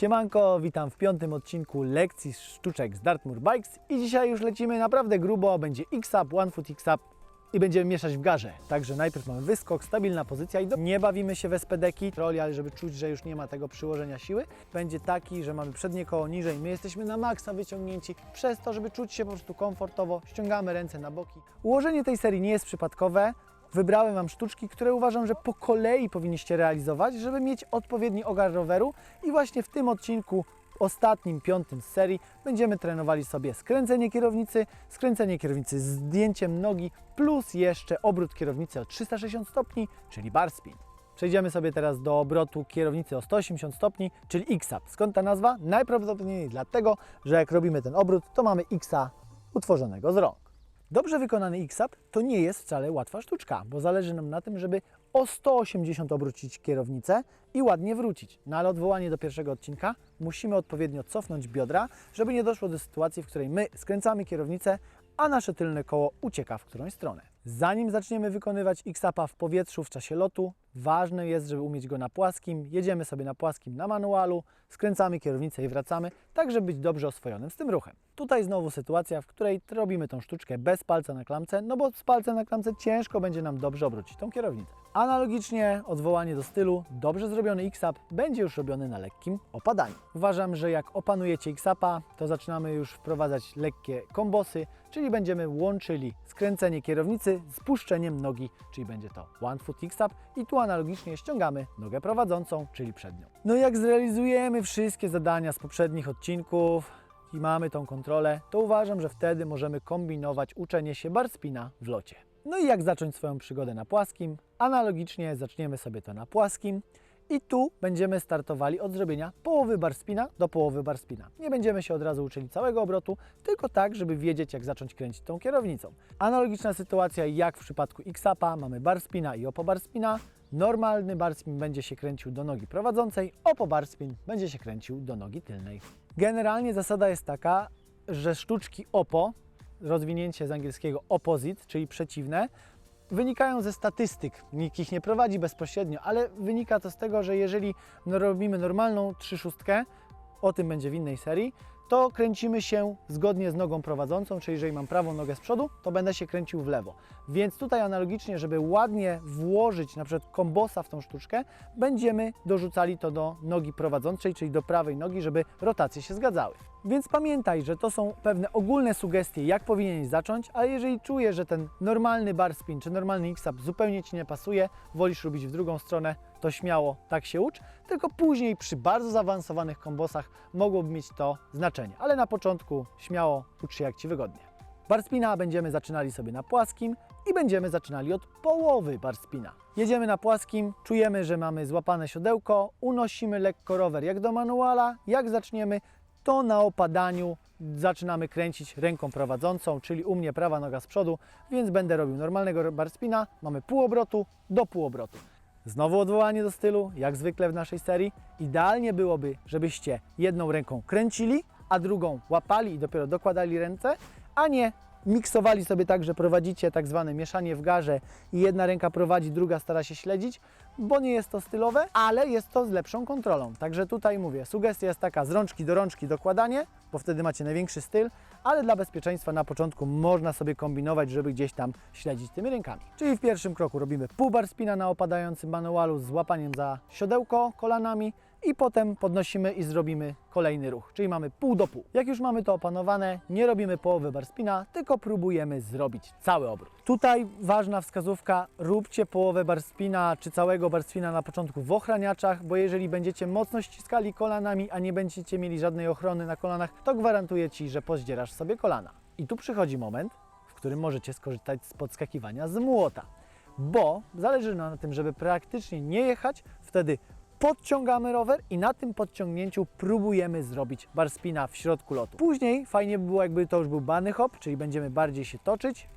Siemanko, witam w piątym odcinku lekcji sztuczek z Dartmoor Bikes i dzisiaj już lecimy naprawdę grubo, będzie X-Up, One Foot X-Up i będziemy mieszać w garze. Także najpierw mamy wyskok, stabilna pozycja i do... nie bawimy się w spedeki, troli, ale żeby czuć, że już nie ma tego przyłożenia siły, będzie taki, że mamy przednie koło niżej, my jesteśmy na maksa wyciągnięci, przez to, żeby czuć się po prostu komfortowo, ściągamy ręce na boki. Ułożenie tej serii nie jest przypadkowe, Wybrałem Wam sztuczki, które uważam, że po kolei powinniście realizować, żeby mieć odpowiedni ogar roweru i właśnie w tym odcinku, ostatnim, piątym z serii, będziemy trenowali sobie skręcenie kierownicy, skręcenie kierownicy z zdjęciem nogi, plus jeszcze obrót kierownicy o 360 stopni, czyli bar spin. Przejdziemy sobie teraz do obrotu kierownicy o 180 stopni, czyli X-Up. Skąd ta nazwa? Najprawdopodobniej dlatego, że jak robimy ten obrót, to mamy X-a utworzonego z rąk. Dobrze wykonany X-Up to nie jest wcale łatwa sztuczka, bo zależy nam na tym, żeby o 180 obrócić kierownicę i ładnie wrócić. No ale odwołanie do pierwszego odcinka musimy odpowiednio cofnąć biodra, żeby nie doszło do sytuacji, w której my skręcamy kierownicę, a nasze tylne koło ucieka w którąś stronę. Zanim zaczniemy wykonywać X-Upa w powietrzu w czasie lotu, ważne jest, żeby umieć go na płaskim. Jedziemy sobie na płaskim na manualu, skręcamy kierownicę i wracamy, tak żeby być dobrze oswojonym z tym ruchem. Tutaj znowu sytuacja, w której robimy tą sztuczkę bez palca na klamce, no bo z palcem na klamce ciężko będzie nam dobrze obrócić tą kierownicę. Analogicznie odwołanie do stylu, dobrze zrobiony X-Up będzie już robiony na lekkim opadaniu. Uważam, że jak opanujecie X-Upa, to zaczynamy już wprowadzać lekkie kombosy, czyli będziemy łączyli skręcenie kierownicy z puszczeniem nogi, czyli będzie to One Foot X-Up i tu analogicznie ściągamy nogę prowadzącą, czyli przednią. No i jak zrealizujemy wszystkie zadania z poprzednich odcinków, i mamy tą kontrolę, to uważam, że wtedy możemy kombinować uczenie się bar spina w locie. No i jak zacząć swoją przygodę na płaskim? Analogicznie zaczniemy sobie to na płaskim i tu będziemy startowali od zrobienia połowy bar spina do połowy bar spina. Nie będziemy się od razu uczyli całego obrotu, tylko tak, żeby wiedzieć jak zacząć kręcić tą kierownicą. Analogiczna sytuacja jak w przypadku X-Upa, mamy bar spina i opo bar spina. Normalny bar spin będzie się kręcił do nogi prowadzącej, opo bar spin będzie się kręcił do nogi tylnej. Generalnie zasada jest taka, że sztuczki OPO, rozwinięcie z angielskiego opposite, czyli przeciwne, wynikają ze statystyk. Nikt ich nie prowadzi bezpośrednio, ale wynika to z tego, że jeżeli no, robimy normalną 3-6, o tym będzie w innej serii, to kręcimy się zgodnie z nogą prowadzącą, czyli jeżeli mam prawą nogę z przodu, to będę się kręcił w lewo. Więc tutaj analogicznie, żeby ładnie włożyć na przykład kombosa w tą sztuczkę, będziemy dorzucali to do nogi prowadzącej, czyli do prawej nogi, żeby rotacje się zgadzały. Więc pamiętaj, że to są pewne ogólne sugestie, jak powinieneś zacząć, ale jeżeli czujesz, że ten normalny bar spin czy normalny X-up zupełnie Ci nie pasuje, wolisz robić w drugą stronę, to śmiało tak się ucz, tylko później przy bardzo zaawansowanych kombosach mogłoby mieć to znaczenie, ale na początku śmiało ucz się jak Ci wygodnie. Bar spina będziemy zaczynali sobie na płaskim i będziemy zaczynali od połowy bar spina. Jedziemy na płaskim, czujemy, że mamy złapane siodełko, unosimy lekko rower jak do manuala, jak zaczniemy, to na opadaniu zaczynamy kręcić ręką prowadzącą, czyli u mnie prawa noga z przodu, więc będę robił normalnego bar spina, mamy pół obrotu do pół obrotu. Znowu odwołanie do stylu, jak zwykle w naszej serii. Idealnie byłoby, żebyście jedną ręką kręcili, a drugą łapali i dopiero dokładali ręce, a nie miksowali sobie tak, że prowadzicie tak zwane mieszanie w garze i jedna ręka prowadzi, druga stara się śledzić, bo nie jest to stylowe, ale jest to z lepszą kontrolą. Także tutaj mówię, sugestia jest taka z rączki do rączki dokładanie, bo wtedy macie największy styl, ale dla bezpieczeństwa na początku można sobie kombinować, żeby gdzieś tam śledzić tymi rękami. Czyli w pierwszym kroku robimy pół bar spina na opadającym manualu z łapaniem za siodełko kolanami i potem podnosimy i zrobimy kolejny ruch, czyli mamy pół do pół. Jak już mamy to opanowane, nie robimy połowy bar spina, tylko próbujemy zrobić cały obrót. Tutaj ważna wskazówka, róbcie połowę bar spina czy całego bar spina na początku w ochraniaczach, bo jeżeli będziecie mocno ściskali kolanami, a nie będziecie mieli żadnej ochrony na kolanach, to gwarantuję Ci, że pozdzierasz sobie kolana. I tu przychodzi moment, w którym możecie skorzystać z podskakiwania z młota, bo zależy nam na tym, żeby praktycznie nie jechać, wtedy podciągamy rower i na tym podciągnięciu próbujemy zrobić bar spina w środku lotu. Później fajnie by było, jakby to już był bany hop, czyli będziemy bardziej się toczyć,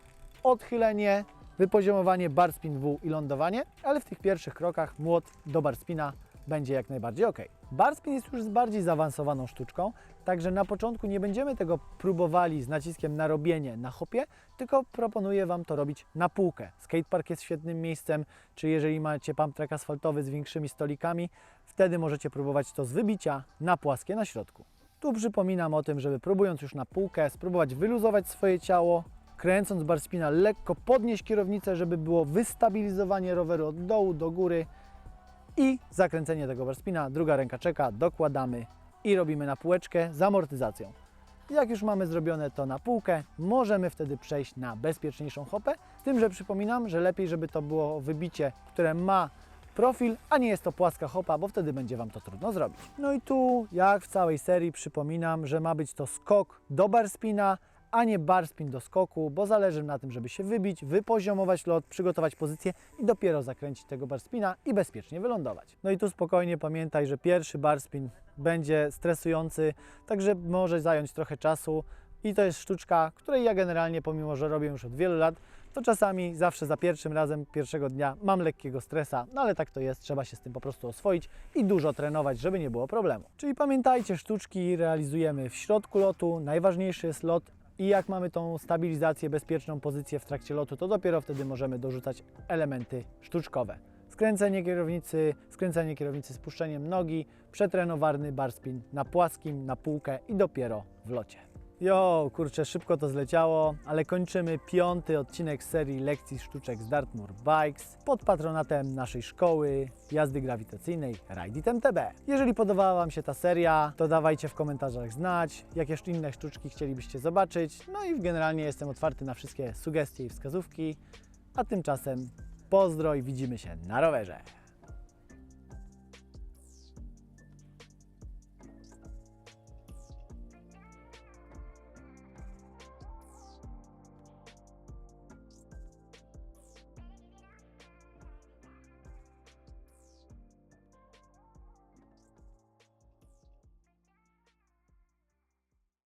odchylenie, wypoziomowanie, bar spin W i lądowanie, ale w tych pierwszych krokach młot do bar spina będzie jak najbardziej ok. Bar spin jest już bardziej zaawansowaną sztuczką, Także na początku nie będziemy tego próbowali z naciskiem na robienie na hopie, tylko proponuję Wam to robić na półkę. Skatepark jest świetnym miejscem, czy jeżeli macie pump track asfaltowy z większymi stolikami, wtedy możecie próbować to z wybicia na płaskie na środku. Tu przypominam o tym, żeby próbując już na półkę, spróbować wyluzować swoje ciało, kręcąc bar spina lekko podnieść kierownicę, żeby było wystabilizowanie roweru od dołu do góry i zakręcenie tego bar spina. Druga ręka czeka, dokładamy i robimy na półeczkę z amortyzacją. Jak już mamy zrobione to na półkę, możemy wtedy przejść na bezpieczniejszą hopę. Tym, że przypominam, że lepiej, żeby to było wybicie, które ma profil, a nie jest to płaska hopa, bo wtedy będzie Wam to trudno zrobić. No i tu, jak w całej serii, przypominam, że ma być to skok do bar spina, a nie bar spin do skoku, bo zależy na tym, żeby się wybić, wypoziomować lot, przygotować pozycję i dopiero zakręcić tego bar spina i bezpiecznie wylądować. No i tu spokojnie pamiętaj, że pierwszy bar spin będzie stresujący, także może zająć trochę czasu i to jest sztuczka, której ja generalnie, pomimo że robię już od wielu lat, to czasami zawsze za pierwszym razem, pierwszego dnia mam lekkiego stresa, no ale tak to jest, trzeba się z tym po prostu oswoić i dużo trenować, żeby nie było problemu. Czyli pamiętajcie, sztuczki realizujemy w środku lotu, najważniejszy jest lot i jak mamy tą stabilizację, bezpieczną pozycję w trakcie lotu, to dopiero wtedy możemy dorzucać elementy sztuczkowe. Skręcenie kierownicy, skręcenie kierownicy z puszczeniem nogi, przetrenowany bar spin na płaskim, na półkę i dopiero w locie. Jo, kurczę, szybko to zleciało, ale kończymy piąty odcinek serii lekcji sztuczek z Dartmoor Bikes pod patronatem naszej szkoły jazdy grawitacyjnej Ride It MTB. Jeżeli podobała Wam się ta seria, to dawajcie w komentarzach znać, jakie inne sztuczki chcielibyście zobaczyć. No i generalnie jestem otwarty na wszystkie sugestie i wskazówki. A tymczasem pozdro i widzimy się na rowerze.